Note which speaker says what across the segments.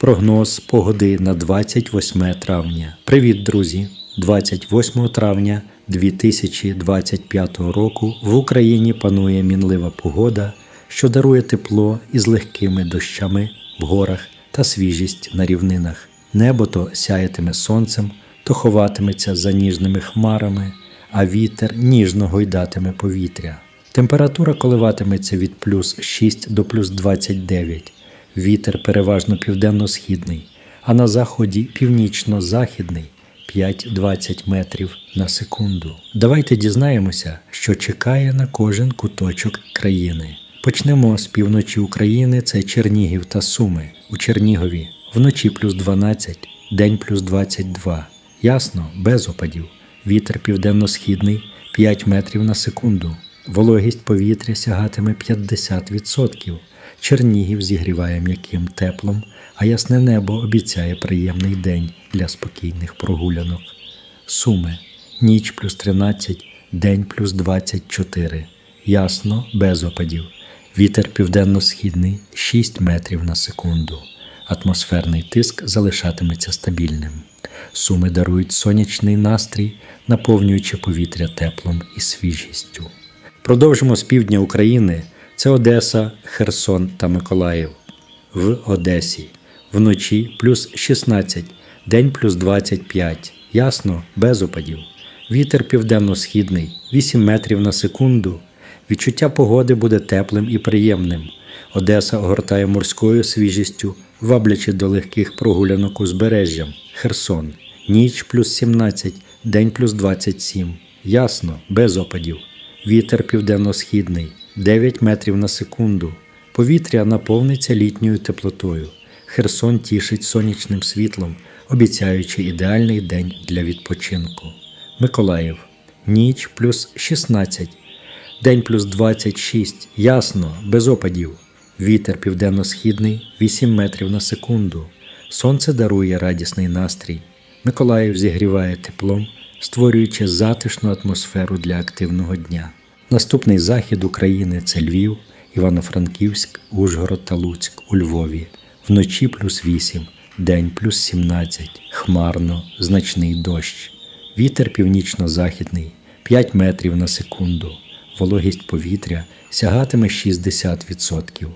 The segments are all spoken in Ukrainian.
Speaker 1: Прогноз погоди на 28 травня. Привіт, друзі! 28 травня 2025 року в Україні панує мінлива погода, що дарує тепло із легкими дощами в горах та свіжість на рівнинах. Небо то сяятиме сонцем, то ховатиметься за ніжними хмарами, а вітер ніжно гойдатиме повітря. Температура коливатиметься від плюс 6 до плюс 29. Вітер переважно південно-східний, а на заході північно-західний 5-20 метрів на секунду. Давайте дізнаємося, що чекає на кожен куточок країни. Почнемо з півночі України, це Чернігів та Суми. У Чернігові вночі плюс 12, день плюс 22. Ясно, без опадів. Вітер південно-східний 5 метрів на секунду. Вологість повітря сягатиме 50%. Чернігів зігріває м'яким теплом, а ясне небо обіцяє приємний день для спокійних прогулянок. Суми ніч плюс 13, день плюс 24. Ясно, без опадів. Вітер південно-східний 6 метрів на секунду. Атмосферний тиск залишатиметься стабільним. Суми дарують сонячний настрій, наповнюючи повітря теплом і свіжістю. Продовжимо з півдня України. Це Одеса, Херсон та Миколаїв. В Одесі вночі плюс 16, день плюс 25. Ясно, без опадів. Вітер південно-східний 8 метрів на секунду. Відчуття погоди буде теплим і приємним. Одеса огортає морською свіжістю, ваблячи до легких прогулянок узбережжям. Херсон. Ніч плюс 17, день плюс 27. Ясно, без опадів. Вітер південно-східний 9 метрів на секунду. Повітря наповниться літньою теплотою. Херсон тішить сонячним світлом, обіцяючи ідеальний день для відпочинку. Миколаїв. Ніч плюс 16, день плюс 26. Ясно, без опадів. Вітер південно-східний 8 метрів на секунду. Сонце дарує радісний настрій. Миколаїв зігріває теплом, створюючи затишну атмосферу для активного дня. Наступний захід України це Львів, Івано-Франківськ, Ужгород та Луцьк у Львові. Вночі плюс 8, день плюс 17, хмарно, значний дощ. Вітер північно-західний 5 метрів на секунду. Вологість повітря сягатиме 60%.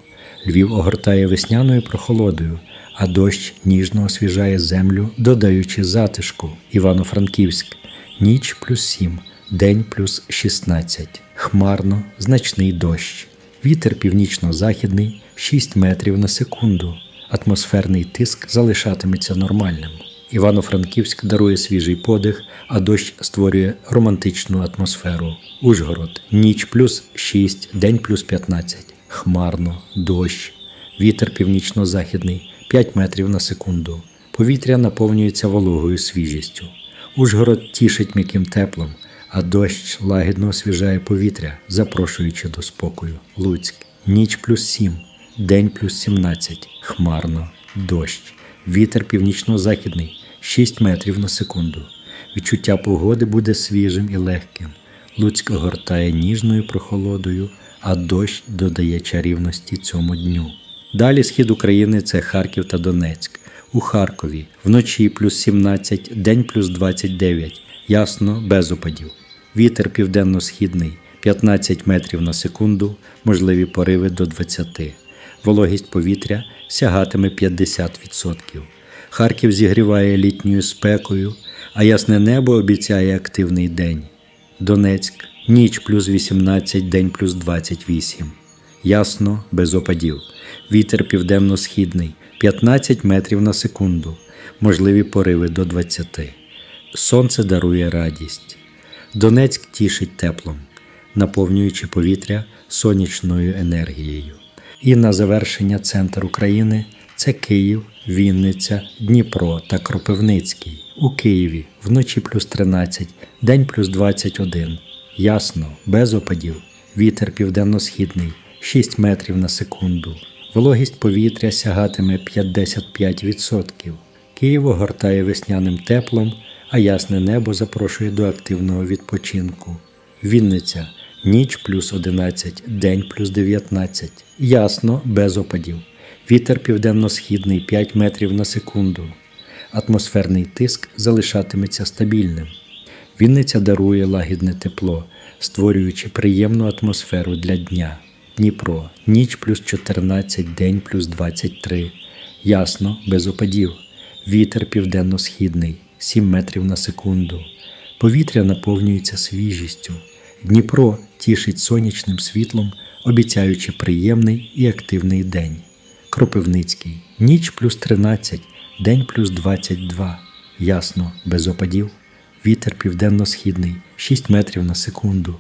Speaker 1: Львів огортає весняною прохолодою, а дощ ніжно освіжає землю, додаючи затишку. Івано-Франківськ. Ніч плюс 7, день плюс 16. Хмарно, значний дощ. Вітер північно-західний 6 метрів на секунду. Атмосферний тиск залишатиметься нормальним. Івано-Франківськ дарує свіжий подих, а дощ створює романтичну атмосферу. Ужгород. Ніч плюс 6, день плюс 15. Хмарно, дощ. Вітер північно-західний 5 метрів на секунду. Повітря наповнюється вологою свіжістю. Ужгород тішить м'яким теплом, а дощ лагідно освіжає повітря, запрошуючи до спокою. Луцьк. Ніч плюс 7, день плюс 17. Хмарно, дощ. Вітер північно-західний 6 метрів на секунду. Відчуття погоди буде свіжим і легким. Луцьк огортає ніжною прохолодою, а дощ додає чарівності цьому дню. Далі схід України це Харків та Донецьк. У Харкові вночі плюс 17, день плюс 29. Ясно, без опадів. Вітер південно-східний 15 метрів на секунду, можливі пориви до 20. Вологість повітря сягатиме 50%. Харків зігріває літньою спекою, а ясне небо обіцяє активний день. Донецьк ніч плюс 18, день плюс 28. Ясно, без опадів. Вітер південно-східний 15 метрів на секунду, можливі пориви до 20. Сонце дарує радість. Донецьк тішить теплом, наповнюючи повітря сонячною енергією. І на завершення центр України це Київ, Вінниця, Дніпро та Кропивницький. У Києві вночі плюс 13, день плюс 21. Ясно, без опадів. Вітер південно-східний 6 метрів на секунду. Вологість повітря сягатиме 55%. Київ огортає весняним теплом, а ясне небо запрошує до активного відпочинку. Вінниця ніч плюс 11, день плюс 19. Ясно, без опадів. Вітер південно-східний 5 метрів на секунду. Атмосферний тиск залишатиметься стабільним. Вінниця дарує лагідне тепло, створюючи приємну атмосферу для дня. Дніпро ніч плюс 14, день плюс 23. Ясно, без опадів. Вітер південно-східний 7 метрів на секунду. Повітря наповнюється свіжістю. Дніпро тішить сонячним світлом, обіцяючи приємний і активний день. Кропивницький ніч плюс 13, день плюс 22. Ясно, без опадів. Вітер південно-східний 6 метрів на секунду.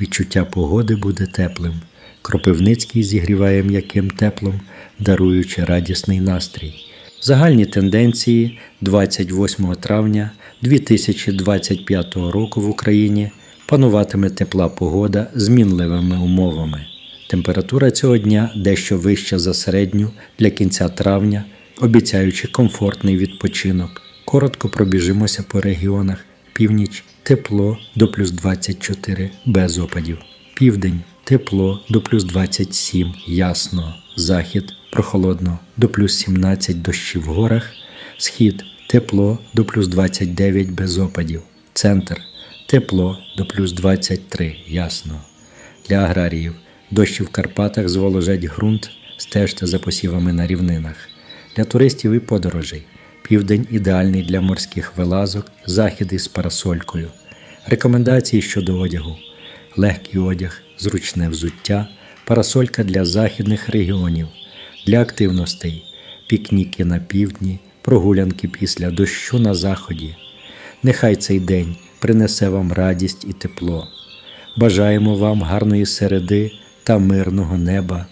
Speaker 1: Відчуття погоди буде теплим. Кропивницький зігріває м'яким теплом, даруючи радісний настрій. Загальні тенденції 28 травня 2025 року в Україні пануватиме тепла погода з мінливими умовами. Температура цього дня дещо вища за середню для кінця травня, обіцяючи комфортний відпочинок. Коротко пробіжимося по регіонах. Північ тепло до плюс 24 без опадів. Південь тепло до плюс 27 ясно. Захід прохолодно до плюс 17 дощі в горах. Схід тепло до плюс 29 без опадів. Центр тепло до плюс 23 ясно. Для аграріїв дощі в Карпатах зволожать ґрунт, стежте за посівами на рівнинах. Для туристів і подорожей південь ідеальний для морських вилазок, захід із парасолькою. Рекомендації щодо одягу: легкий одяг, зручне взуття, парасолька для західних регіонів, для активностей, пікніки на півдні, прогулянки після дощу на заході. Нехай цей день принесе вам радість і тепло. Бажаємо вам гарної середи та мирного неба